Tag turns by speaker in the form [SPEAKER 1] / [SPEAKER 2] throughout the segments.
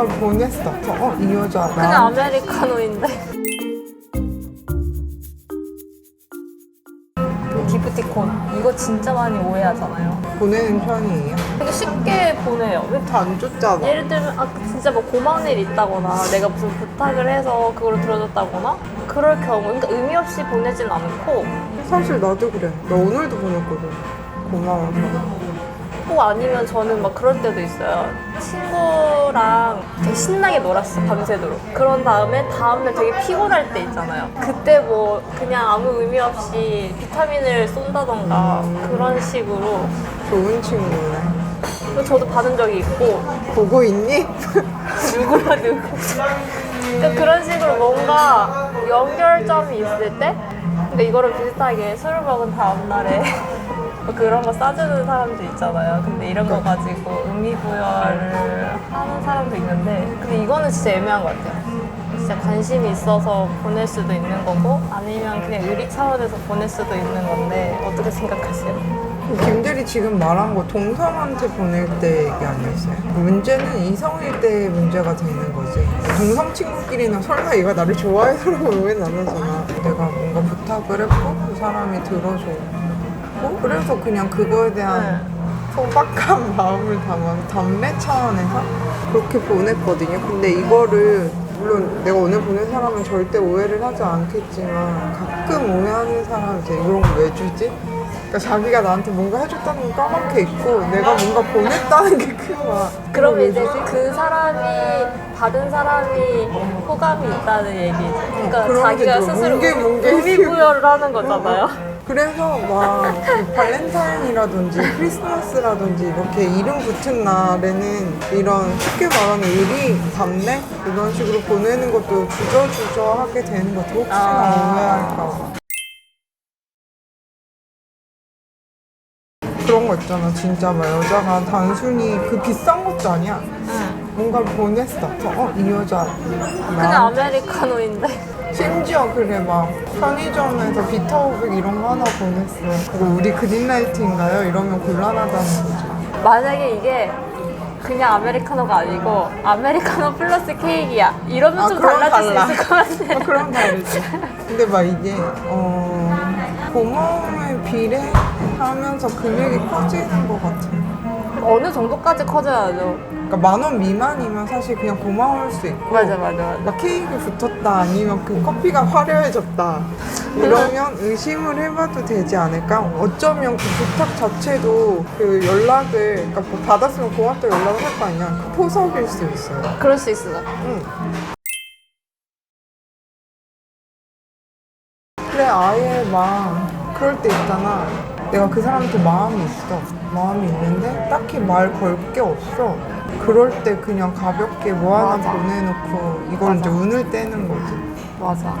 [SPEAKER 1] 뭔가 보냈어. 어, 이 여자
[SPEAKER 2] 그냥
[SPEAKER 1] 나
[SPEAKER 2] 아메리카노인데. 기프티콘 이거 진짜 많이 오해하잖아요.
[SPEAKER 1] 보내는 편이에요.
[SPEAKER 2] 되게 쉽게 보내요. 왜
[SPEAKER 1] 다 안 줬잖아.
[SPEAKER 2] 예를 들면 아 진짜 뭐 고마운 일 있다거나 내가 무슨 부탁을 해서 그걸 들어줬다거나 그럴 경우 그러니까 의미 없이 보내진 않고
[SPEAKER 1] 사실 나도 그래. 나 오늘도 보냈거든. 고마워서.
[SPEAKER 2] 꼭 아니면 저는 막 그럴 때도 있어요. 친구랑 되게 신나게 놀았어, 밤새도록. 그런 다음에 다음날 되게 피곤할 때 있잖아요. 그때 뭐 그냥 아무 의미 없이 비타민을 쏜다던가 그런 식으로.
[SPEAKER 1] 좋은 친구네.
[SPEAKER 2] 저도 받은 적이 있고,
[SPEAKER 1] 보고 있니?
[SPEAKER 2] 누구야, 누구. 그러니까 그런 식으로 뭔가 연결점이 있을 때? 근데 이거를 비슷하게 술을 먹은 다음날에 뭐 그런 거 싸주는 사람도 있잖아요. 근데 이런 거 가지고 의미 부여를 하는 사람도 있는데 근데 이거는 진짜 애매한 것 같아요. 진짜 관심이 있어서 보낼 수도 있는 거고 아니면 그냥 의리 차원에서 보낼 수도 있는 건데 어떻게 생각하세요?
[SPEAKER 1] 김대리 지금 말한 거 동성한테 보낼 때 얘기 아니었어요? 문제는 이성일 때 문제가 되는 거지. 동성 친구끼리는 설마 얘가 나를 좋아해서라고 안 하잖아. 내가 뭔가 부탁을 했고 그 사람이 들어 줬고 그래서 그냥 그거에 대한 소박한 마음을 담아서 담배 차원에서 그렇게 보냈거든요. 근데 이거를 물론 내가 오늘 보낸 사람은 절대 오해를 하지 않겠지만 가끔 오해하는 사람이 이제 이런 거 왜 주지? 그러니까 자기가 나한테 뭔가 해줬다는 건 까맣게 있고 내가 뭔가 보냈다는 게 큰 거야.
[SPEAKER 2] 그럼 이제? 그 사람이 받은 사람이 호감이 있다는 얘기죠. 그러니까
[SPEAKER 1] 그런
[SPEAKER 2] 자기가. 스스로
[SPEAKER 1] 뭉게 뭉게
[SPEAKER 2] 의미 부여를 하는 거잖아요.
[SPEAKER 1] 그래서 막그 발렌타인이라든지 크리스마스라든지 이렇게 이름 붙은 날에는 이런 쉽게 말하는 의리, 담례 이런 식으로 보내는 것도 주저주저 하게 되는 것 같아. 혹시나
[SPEAKER 2] 아.
[SPEAKER 1] 오해할까 봐. 그런 거 있잖아. 진짜 막 여자가 단순히 그 비싼 것도 아니야.
[SPEAKER 2] 응.
[SPEAKER 1] 뭔가를 보냈어. 어, 이 여자.
[SPEAKER 2] 그냥
[SPEAKER 1] 나
[SPEAKER 2] 아메리카노인데.
[SPEAKER 1] 심지어 그래 막 편의점에서 비타오백 이런 거 하나 보냈어. 그거 우리 그린라이트인가요? 이러면 곤란하다는 거지.
[SPEAKER 2] 만약에 이게 그냥 아메리카노가 아니고 아메리카노 플러스 케이크야. 이러면 좀
[SPEAKER 1] 그럼
[SPEAKER 2] 달라질
[SPEAKER 1] 달라.
[SPEAKER 2] 수 있을 것 같아.
[SPEAKER 1] 아, 그럼 다르지. 근데 막 이게 어 고마움에 비례하면서 금액이 커지는 것 같아.
[SPEAKER 2] 어느 정도까지 커져야죠.
[SPEAKER 1] 그러니까 만 원 미만이면 사실 그냥 고마울 수 있고
[SPEAKER 2] 맞아, 맞아, 맞아.
[SPEAKER 1] 막 케이크 붙었다 아니면 그 커피가 화려해졌다 이러면 의심을 해봐도 되지 않을까? 어쩌면 그 부탁 자체도 그 연락을 그러니까 뭐 받았으면 고맙다 연락을 할 거 아니야 그 포석일 수 있어요
[SPEAKER 2] 그럴 수 있어.
[SPEAKER 1] 응. 그래 아예 막 그럴 때 있잖아 내가 그 사람한테 마음이 있어 마음이 있는데 딱히 말 걸 게 없어 그럴 때 그냥 가볍게 뭐 하나
[SPEAKER 2] 맞아.
[SPEAKER 1] 보내놓고 이걸 이제 운을 떼는 거지
[SPEAKER 2] 맞아.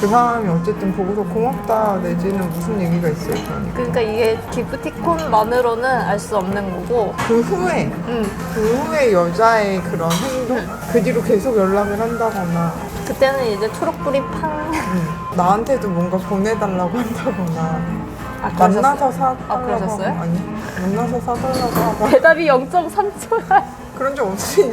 [SPEAKER 1] 그 사람이 어쨌든 보고서 고맙다 내지는 무슨 얘기가 있을 거니까
[SPEAKER 2] 그러니까 이게 기프티콘만으로는 알 수 없는 거고.
[SPEAKER 1] 그 후에
[SPEAKER 2] 음.
[SPEAKER 1] 그 후에 여자의 그런 행동 그 뒤로 계속 연락을 한다거나
[SPEAKER 2] 그때는 이제 초록불이 팡.
[SPEAKER 1] 응. 나한테도 뭔가 보내달라고 한다거나
[SPEAKER 2] 아, 그러셨어요?
[SPEAKER 1] 만나서 사달라고
[SPEAKER 2] 아, 그러셨어요?
[SPEAKER 1] 하고 아니 만나서 사달라고 하고
[SPEAKER 2] 대답이 0.3초야.
[SPEAKER 1] 그런 적 없으니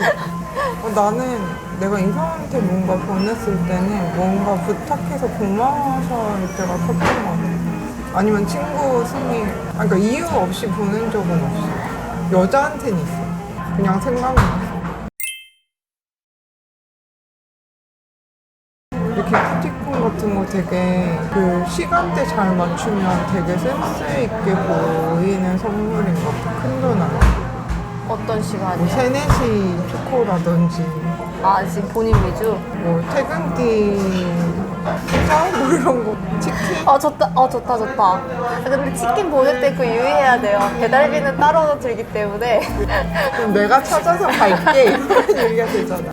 [SPEAKER 1] 어, 나는 내가 이 사람한테 뭔가 보냈을 때는 뭔가 부탁해서 고마워서일 때가 컸던 것 같아 아니면 친구 승리 아니, 그러니까 이유 없이 보낸 적은 없어 여자한테는 있어 그냥 생각이 났어 이렇게 푸티콘 같은 거 되게 그 시간대 잘 맞추면 되게 센스 있게 보이는 선물인 것 같아. 큰 돈 아니고.
[SPEAKER 2] 어떤
[SPEAKER 1] 뭐
[SPEAKER 2] 시간이요?
[SPEAKER 1] 세네시 초코라든지,
[SPEAKER 2] 아, 지금 본인 위주?
[SPEAKER 1] 뭐 퇴근길 피자? 뭐 이런 거. 치킨?
[SPEAKER 2] 어, 좋다. 어, 좋다, 좋다. 아, 근데 치킨 보낼 때 그 유의해야 돼요. 배달비는 따로 들기 때문에.
[SPEAKER 1] 그럼 내가 찾아서 갈게. 이런 얘기가 되잖아.